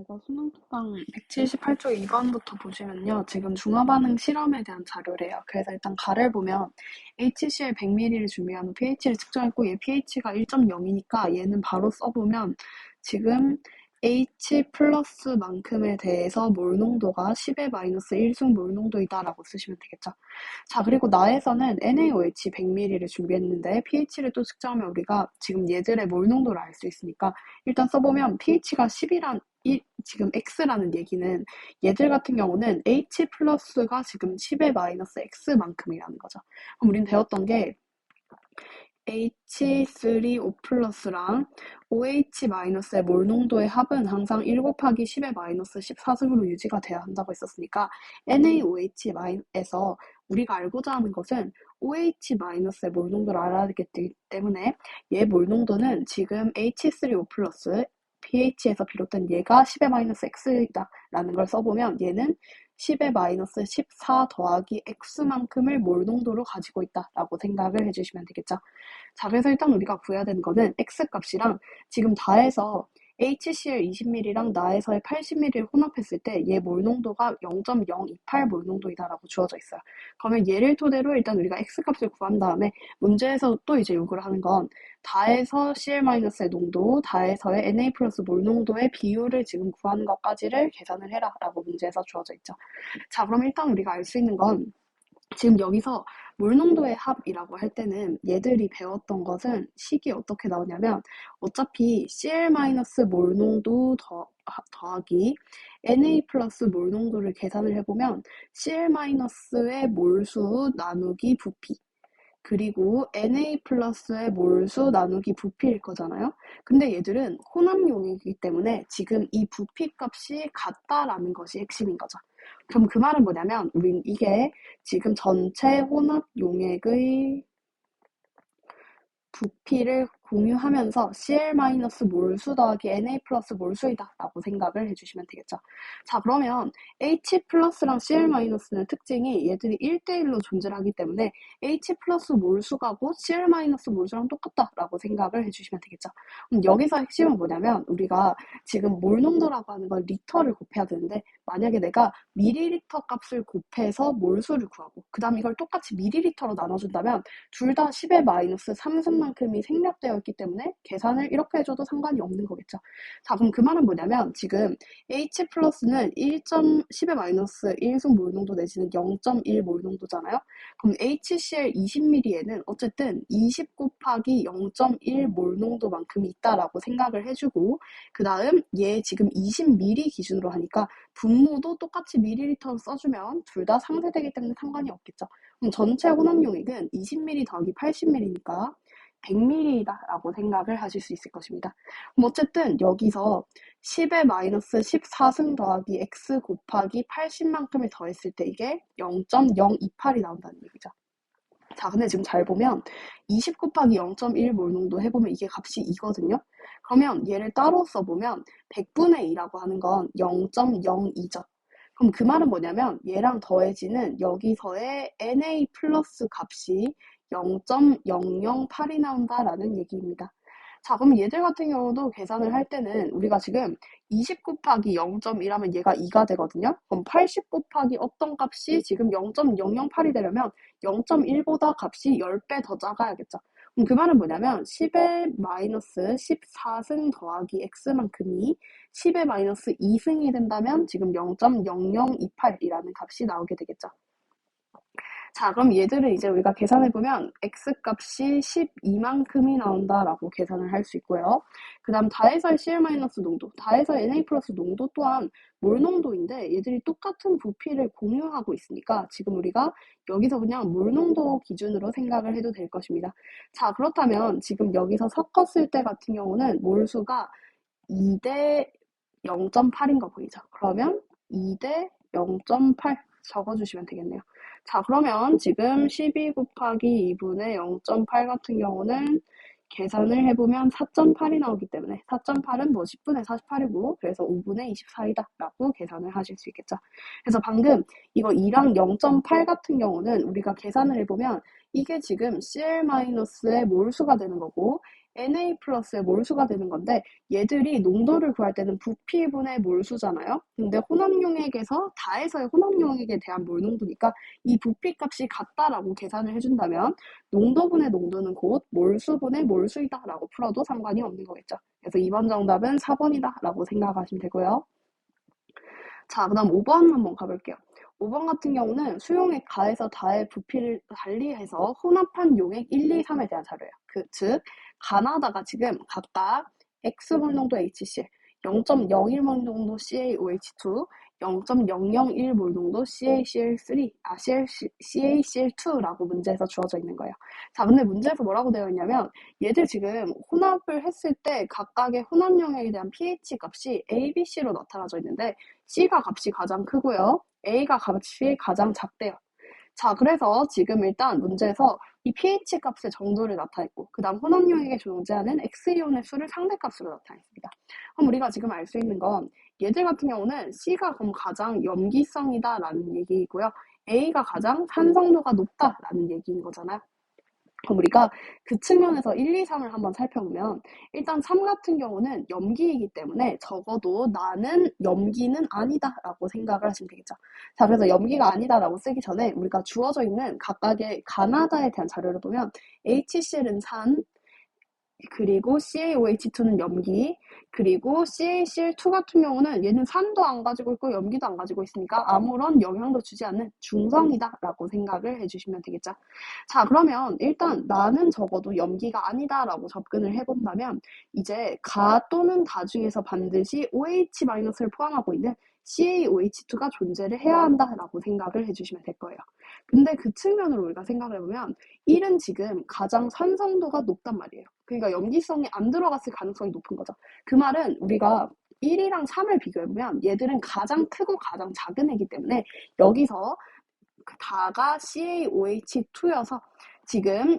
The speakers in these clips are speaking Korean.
이거 수능 특강 178조 2번부터 보시면요. 지금 중화반응 실험에 대한 자료래요. 그래서 일단 가를 보면 HCl 100ml를 준비하면 pH를 측정했고 얘 pH가 1.0이니까 얘는 바로 써보면 지금 H 플러스만큼에 대해서 몰 농도가 10의 마이너스 1승 몰 농도이다라고 쓰시면 되겠죠. 자, 그리고 나에서는 NaOH 100ml를 준비했는데 pH를 또 측정하면 우리가 지금 얘들의 몰 농도를 알 수 있으니까 일단 써보면 pH가 10이란 이, 지금 X라는 얘기는 얘들 같은 경우는 H 플러스가 지금 10의 마이너스 X만큼이라는 거죠. 그럼 우린 배웠던 게 H3O 플러스랑 OH-의 몰 농도의 합은 항상 1 곱하기 10의 마이너스 14승으로 유지가 돼야 한다고 했었으니까 NaOH에서 우리가 알고자 하는 것은 OH-의 몰 농도를 알아야 되기 때문에 얘 몰 농도는 지금 H3O 플러스 pH에서 비롯된 얘가 10의 마이너스 x이다 라는 걸 써보면 얘는 10의 마이너스 14 더하기 x만큼을 몰 농도로 가지고 있다 라고 생각을 해주시면 되겠죠. 자 그래서 일단 우리가 구해야 되는 거는 x 값이랑 지금 다해서 HCl 20ml랑 나에서의 80ml를 혼합했을 때 얘 몰 농도가 0.028 몰 농도이다라고 주어져 있어요. 그러면 얘를 토대로 일단 우리가 x 값을 구한 다음에 문제에서 또 이제 요구를 하는 건 다에서 Cl-의 농도, 다에서의 Na 플러스 몰 농도의 비율을 지금 구하는 것까지를 계산을 해라 라고 문제에서 주어져 있죠. 자 그럼 일단 우리가 알 수 있는 건 지금 여기서 물농도의 합이라고 할 때는 얘들이 배웠던 것은 식이 어떻게 나오냐면 어차피 Cl-몰 농도 더, 더하기 Na 플러스 몰 농도를 계산을 해보면 Cl-의 몰수 나누기 부피 그리고 Na 플러스의 몰수 나누기 부피일 거잖아요. 근데 얘들은 혼합용이기 때문에 지금 이 부피 값이 같다라는 것이 핵심인 거죠. 그럼 그 말은 뭐냐면 우린 이게 지금 전체 혼합 용액의 부피를 공유하면서 CL 몰수 더하기 NA 플러스 몰수이다 라고 생각을 해주시면 되겠죠. 자 그러면 H 플러스랑 CL 마이너스는 특징이 얘들이 1대1로 존재를 하기 때문에 H 플러스 몰수가고 CL 몰수랑 똑같다 라고 생각을 해주시면 되겠죠. 그럼 여기서 핵심은 뭐냐면 우리가 지금 몰 농도라고 하는 걸 리터를 곱해야 되는데 만약에 내가 미리리터 값을 곱해서 몰수를 구하고 그 다음 이걸 똑같이 미리리터로 나눠준다면 둘 다 10의 마이너스 3승만큼이 생략되어 있기 때문에 계산을 이렇게 해줘도 상관이 없는 거겠죠. 자 그럼 그 말은 뭐냐면 지금 H 플러스는 1.10의 마이너스 1승 몰 농도 내지는 0.1 몰 농도잖아요. 그럼 HCl 20ml에는 어쨌든 20 곱하기 0.1 몰 농도만큼이 있다라고 생각을 해주고 그 다음 얘 지금 20ml 기준으로 하니까 분모도 똑같이 미리리터로 써주면 둘 다 상쇄되기 때문에 상관이 없겠죠. 그럼 전체 혼합용액은 20ml 더하기 80ml니까 100ml다라고 생각을 하실 수 있을 것입니다. 어쨌든 여기서 10의 마이너스 14승 더하기 x 곱하기 80만큼을 더했을 때 이게 0.028이 나온다는 얘기죠. 자, 근데 지금 잘 보면 20 곱하기 0.1 몰농도 해보면 이게 값이 이거든요. 그러면 얘를 따로 써보면 100분의 2라고 하는 건 0.02죠. 그럼 그 말은 뭐냐면 얘랑 더해지는 여기서의 NA 플러스 값이 0.008이 나온다라는 얘기입니다. 자, 그럼 얘들 같은 경우도 계산을 할 때는 우리가 지금 20 곱하기 0.1 하면 얘가 2가 되거든요. 그럼 80 곱하기 어떤 값이 지금 0.008이 되려면 0.1보다 값이 10배 더 작아야겠죠. 그럼 그 말은 뭐냐면 10의 마이너스 14승 더하기 x만큼이 10의 마이너스 2승이 된다면 지금 0.0028이라는 값이 나오게 되겠죠. 자, 그럼 얘들을 이제 우리가 계산해보면 x값이 12만큼이 나온다라고 계산을 할 수 있고요. 그 다음 다해서의 CL- 농도, 다해서의 NA 플러스 농도 또한 몰 농도인데 얘들이 똑같은 부피를 공유하고 있으니까 지금 우리가 여기서 그냥 몰 농도 기준으로 생각을 해도 될 것입니다. 자, 그렇다면 지금 여기서 섞었을 때 같은 경우는 몰수가 2대 0.8인 거 보이죠? 그러면 2대 0.8 적어주시면 되겠네요. 자, 그러면 지금 12 곱하기 2분의 0.8 같은 경우는 계산을 해보면 4.8이 나오기 때문에 4.8은 뭐 10분의 48이고 그래서 5분의 24이다 라고 계산을 하실 수 있겠죠. 그래서 방금 이거 2랑 0.8 같은 경우는 우리가 계산을 해보면 이게 지금 CL-의 몰수가 되는 거고 Na 플러스의 몰수가 되는 건데 얘들이 농도를 구할 때는 부피분의 몰수잖아요. 근데 혼합용액에서 다에서의 혼합용액에 대한 몰 농도니까 이 부피 값이 같다라고 계산을 해준다면 농도분의 농도는 곧 몰수분의 몰수이다라고 풀어도 상관이 없는 거겠죠. 그래서 이번 정답은 4번이다라고 생각하시면 되고요. 자, 그 다음 5번 한번 가볼게요. 5번 같은 경우는 수용액 가에서 다의 부피를 달리해서 혼합한 용액 1, 2, 3에 대한 자료예요. 그, 즉, 가나다가 지금 각각 X몰 정도 HCl, 0.01몰 정도 CaOH2, 0.001몰 정도 CaCl3, 아, CaCl2라고 문제에서 주어져 있는 거예요. 자, 근데 문제에서 뭐라고 되어 있냐면 얘들 지금 혼합을 했을 때 각각의 혼합용액에 대한 pH 값이 A, B, C로 나타나져 있는데 C가 값이 가장 크고요. A가 값이 가장 작대요. 자, 그래서 지금 일단 문제에서 이 pH 값의 정도를 나타냈고 그 다음 혼합용액에 존재하는 X이온의 수를 상대값으로 나타냈습니다. 그럼 우리가 지금 알 수 있는 건 얘들 같은 경우는 C가 그럼 가장 염기성이다 라는 얘기이고요. A가 가장 산성도가 높다 라는 얘기인 거잖아요. 그럼 우리가 그 측면에서 1, 2, 3을 한번 살펴보면 일단 3 같은 경우는 염기이기 때문에 적어도 나는 염기는 아니다 라고 생각을 하시면 되겠죠. 자 그래서 염기가 아니다 라고 쓰기 전에 우리가 주어져 있는 각각의 가나다에 대한 자료를 보면 HCl은 산, 그리고 CaOH2는 염기, 그리고 CaCl2 같은 경우는 얘는 산도 안 가지고 있고 염기도 안 가지고 있으니까 아무런 영향도 주지 않는 중성이다라고 생각을 해주시면 되겠죠. 자, 그러면 일단 나는 적어도 염기가 아니다라고 접근을 해본다면 이제 가 또는 다 중에서 반드시 OH-를 포함하고 있는 CaOH2가 존재를 해야 한다라고 생각을 해주시면 될 거예요. 근데 그 측면으로 우리가 생각을 해보면 1은 지금 가장 산성도가 높단 말이에요. 그러니까 염기성이 안 들어갔을 가능성이 높은 거죠. 그 말은 우리가 1이랑 3을 비교해보면 얘들은 가장 크고 가장 작은 애기 때문에 여기서 다가 CaOH2여서 지금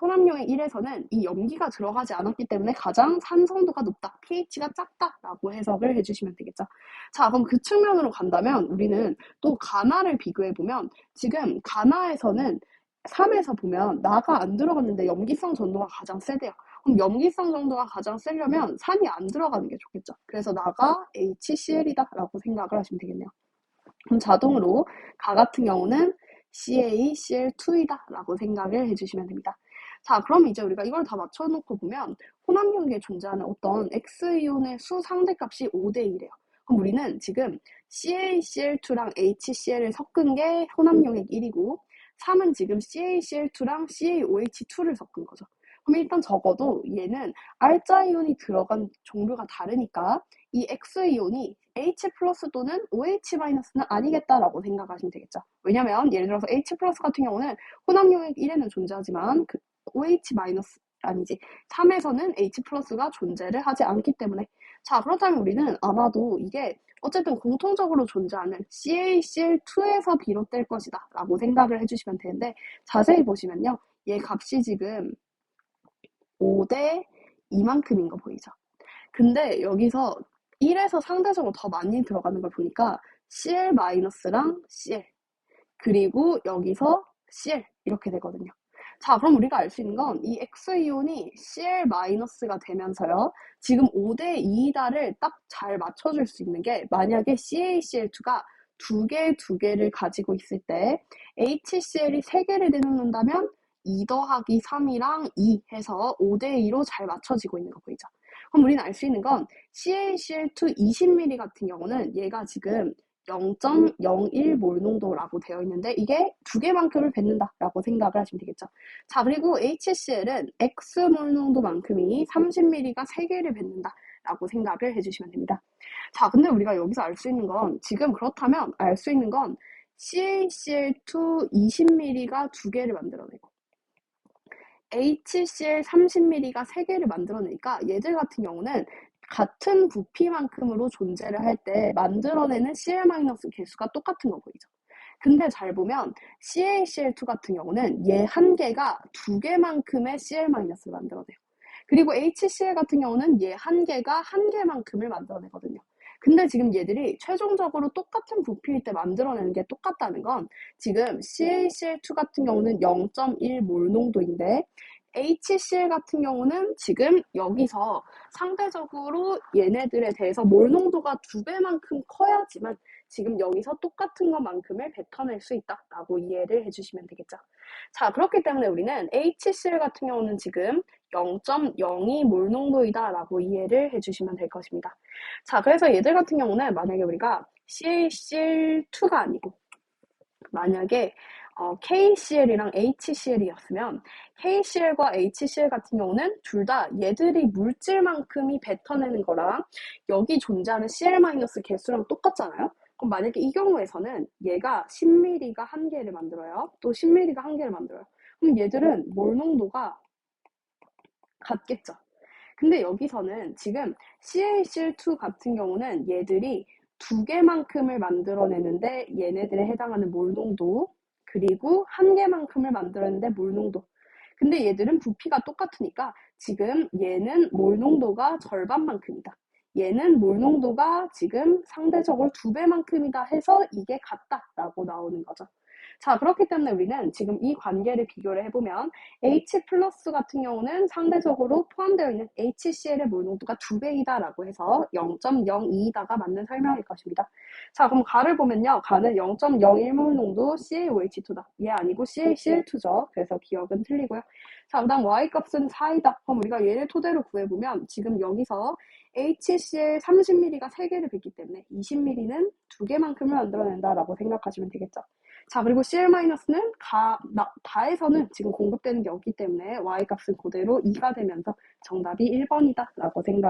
혼합용액 1에서는 이 염기가 들어가지 않았기 때문에 가장 산성도가 높다, pH가 작다라고 해석을 해주시면 되겠죠. 자, 그럼 그 측면으로 간다면 우리는 또 가나를 비교해보면 지금 가나에서는 3에서 보면 나가 안 들어갔는데 염기성 정도가 가장 세대요. 그럼 염기성 정도가 가장 세려면 산이 안 들어가는 게 좋겠죠. 그래서 나가 HCl이다 라고 생각을 하시면 되겠네요. 그럼 자동으로 가 같은 경우는 CaCl2이다 라고 생각을 해주시면 됩니다. 자, 그럼 이제 우리가 이걸 다 맞춰놓고 보면 혼합용액에 존재하는 어떤 X이온의 수 상대값이 5대 1이에요. 그럼 우리는 지금 CaCl2랑 HCl을 섞은 게 혼합용액 1이고 3은 지금 CaCl2랑 CaOH2를 섞은 거죠. 그럼 일단 적어도 얘는 알자이온이 들어간 종류가 다르니까 이 X이온이 H 플러스 또는 OH 마이너스는 아니겠다라고 생각하시면 되겠죠. 왜냐면 예를 들어서 H 플러스 같은 경우는 혼합용액 1에는 존재하지만 그 OH 마이너스 아니지 3에서는 H 플러스가 존재를 하지 않기 때문에 자 그렇다면 우리는 아마도 이게 어쨌든 공통적으로 존재하는 CaCl2에서 비롯될 것이다 라고 생각을 해주시면 되는데 자세히 보시면요. 얘 값이 지금 5대 2만큼인 거 보이죠? 근데 여기서 1에서 상대적으로 더 많이 들어가는 걸 보니까 Cl-랑 Cl 그리고 여기서 Cl 이렇게 되거든요 자, 그럼 우리가 알 수 있는 건 이 X이온이 Cl-가 되면서요. 지금 5대 2다를 딱 잘 맞춰줄 수 있는 게 만약에 CaCl2가 두 개, 두 개를 가지고 있을 때 HCl이 세 개를 내놓는다면 2 더하기 3이랑 2 해서 5대 2로 잘 맞춰지고 있는 거 보이죠? 그럼 우리는 알 수 있는 건 CaCl2 20ml 같은 경우는 얘가 지금 0.01 몰 농도라고 되어 있는데 이게 두 개만큼을 뱉는다라고 생각을 하시면 되겠죠. 자 그리고 HCl은 X몰 농도만큼이 30ml가 3개를 뱉는다라고 생각을 해주시면 됩니다. 자 근데 우리가 여기서 알 수 있는 건 지금 그렇다면 알 수 있는 건 CaCl2 20ml가 두 개를 만들어내고 HCl 30ml가 3개를 만들어내니까 얘들 같은 경우는 같은 부피만큼으로 존재를 할 때 만들어내는 CL- 개수가 똑같은 거 보이죠? 근데 잘 보면 CaCl2 같은 경우는 얘 한 개가 두 개만큼의 Cl- 를 만들어내요. 그리고 HCl 같은 경우는 얘 한 개가 한 개만큼을 만들어내거든요. 근데 지금 얘들이 최종적으로 똑같은 부피일 때 만들어내는 게 똑같다는 건 지금 CaCl2 같은 경우는 0.1 몰 농도인데 HCl 같은 경우는 지금 여기서 상대적으로 얘네들에 대해서 몰 농도가 두 배만큼 커야지만 지금 여기서 똑같은 것만큼을 뱉어낼 수 있다라고 이해를 해주시면 되겠죠. 자, 그렇기 때문에 우리는 HCl 같은 경우는 지금 0.02 몰 농도이다라고 이해를 해주시면 될 것입니다. 자, 그래서 얘들 같은 경우는 만약에 우리가 CaCl2가 아니고 만약에 어, KCl이랑 HCl이었으면 KCl과 HCl 같은 경우는 둘 다 얘들이 물질만큼이 뱉어내는 거랑 여기 존재하는 Cl- 개수랑 똑같잖아요. 그럼 만약에 이 경우에서는 얘가 10ml가 한 개를 만들어요. 또 10ml가 한 개를 만들어요. 그럼 얘들은 몰 농도가 같겠죠. 근데 여기서는 지금 CaCl2 같은 경우는 얘들이 두 개만큼을 만들어내는데 얘네들에 해당하는 몰 농도 그리고 한 개만큼을 만들어내는데 몰 농도 근데 얘들은 부피가 똑같으니까 지금 얘는 몰 농도가 절반만큼이다. 얘는 몰 농도가 지금 상대적으로 두 배만큼이다 해서 이게 같다라고 나오는 거죠. 자, 그렇기 때문에 우리는 지금 이 관계를 비교를 해보면 H 플러스 같은 경우는 상대적으로 포함되어 있는 HCl의 몰 농도가 두 배이다라고 해서 0.02다가 맞는 설명일 것입니다. 자, 그럼 가를 보면요. 가는 0.01몰 농도 CaOH2다. 얘 아니고 CaCl2죠. 그래서 기억은 틀리고요. 자, 그 다음 Y 값은 4이다. 그럼 우리가 얘를 토대로 구해보면 지금 여기서 HCl 30ml가 3개를 뱉기 때문에 20ml는 2개만큼을 만들어낸다라고 생각하시면 되겠죠. 자, 그리고 CL-는 가, 나, 다에서는 지금 공급되는 게 없기 때문에 Y 값은 그대로 2가 되면서 정답이 1번이다 라고 생각